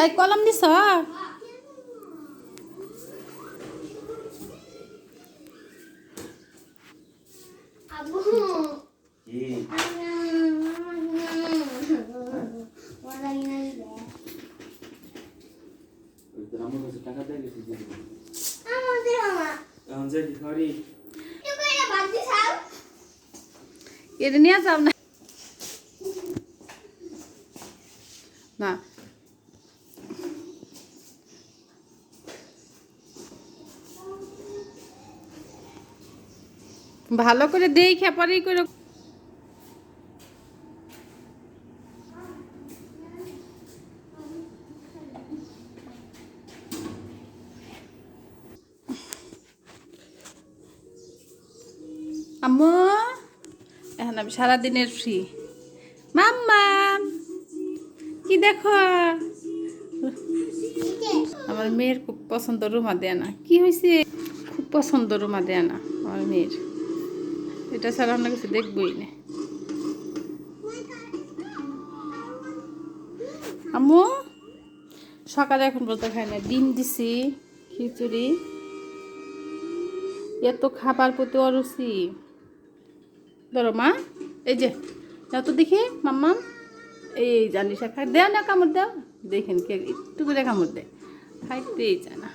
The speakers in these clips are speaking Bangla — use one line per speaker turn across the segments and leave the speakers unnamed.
এই কলম দিছ? এটা নিয়ে যাও না। না। ভালো করে দেই পরেই করে আম্মু, এখন আমি সারাদিনের ফ্রি মাম্মা, কি দেখো? আমার মেয়ের খুব পছন্দ রুমা দেয় না কি হয়েছে খুব পছন্দ রুমা দেয় না আমার মেয়ের। এটা ছাড়া অন্য কিছু দেখবই না। আম্মু, সকালে এখন বলতে খাই না, ডিম দিছি, খিচুড়ি। এত খাবার প্রতি অরুচি। ধরো মা, এই যে যাও তো দেখি, মাম্মা, এই জানিস খাই দেও না কামড় দেও, দেখেন কে, একটু করে কামড় দেয়। খাইতেই চায় না।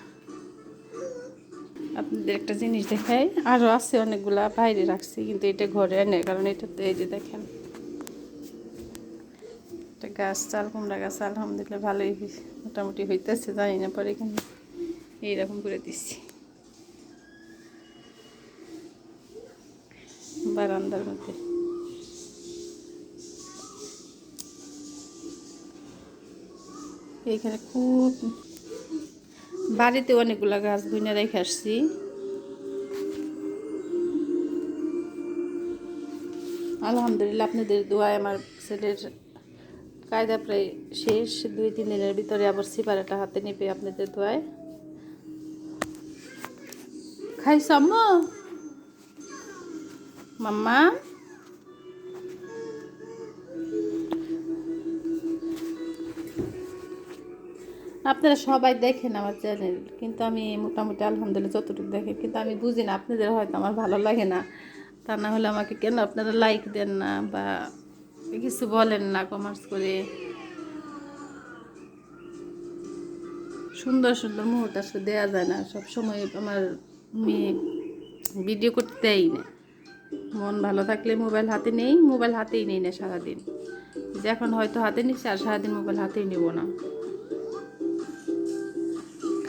আপনাদের একটা জিনিস দেখাই। আরও আছে অনেকগুলা, বাইরে রাখছি, কিন্তু এটা ঘরে এনে, কারণ এটা তো এই যে দেখেন। একটা গাছ চাল কুমড়া গাছ, আলহামদুলিল্লাহ ভালোই মোটামুটি হইতেছে, জানি না পরে কিন্তু এইরকম করে দিচ্ছি। বারান্দার মধ্যে। এইখানে খুব বাড়িতে অনেকগুলা গাছ বুনে রেখে আসছি। আলহামদুলিল্লাহ আপনাদের দোয়ায় আমার ছেলের কায়দা প্রায় শেষ। দুই, তিন দিনের ভিতরে আবার সিপারাটা হাতে নিবে আপনাদের দোয়ায়। খাইছ মাম্মা? আপনারা সবাই দেখেন আমার চ্যানেল কিন্তু আমি মোটামুটি আলহামদুলিল্লাহ যতটুকু দেখি, কিন্তু আমি বুঝি না, আপনাদের হয়তো আমার ভালো লাগে না। তা না হলে আমাকে কেন আপনারা লাইক দেন না বা কিছু বলেন না কমার্স করে? সুন্দর সুন্দর মুহূর্ত আসলে দেওয়া যায় না সব সময় আমার মেয়ে ভিডিও করতে দেয় না মন ভালো থাকলে মোবাইল হাতে নেই মোবাইল হাতেই নেই না সারাদিন। যে এখন হয়তো হাতে নিচ্ছে আর সারাদিন মোবাইল হাতেই নেব না।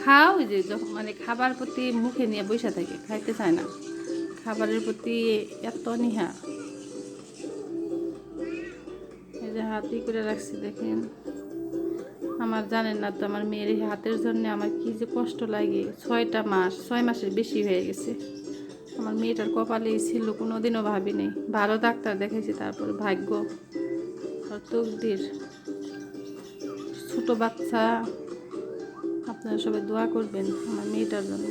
খাও যে যখন মানে খাবার প্রতি মুখে নিয়ে বসে থাকে, খাইতে চায় না। খাবারের প্রতি এত নিহা এই যে হাতি করে রাখছি, দেখেন। আমার জানেন না তো, আমার মেয়ের এই হাতের জন্য আমার কি যে কষ্ট লাগে। ছয়টা মাস, ছয় মাসের বেশি হয়ে গেছে। আমার মেয়েটার কপালে ছিল কোনো কোনোদিনও ভাবিনি ভালো ডাক্তার দেখেছি তারপর ভাগ্য। তকদির ছোটো বাচ্চা আপনারা সবাই দোয়া করবেন আমার মেয়েটার জন্য।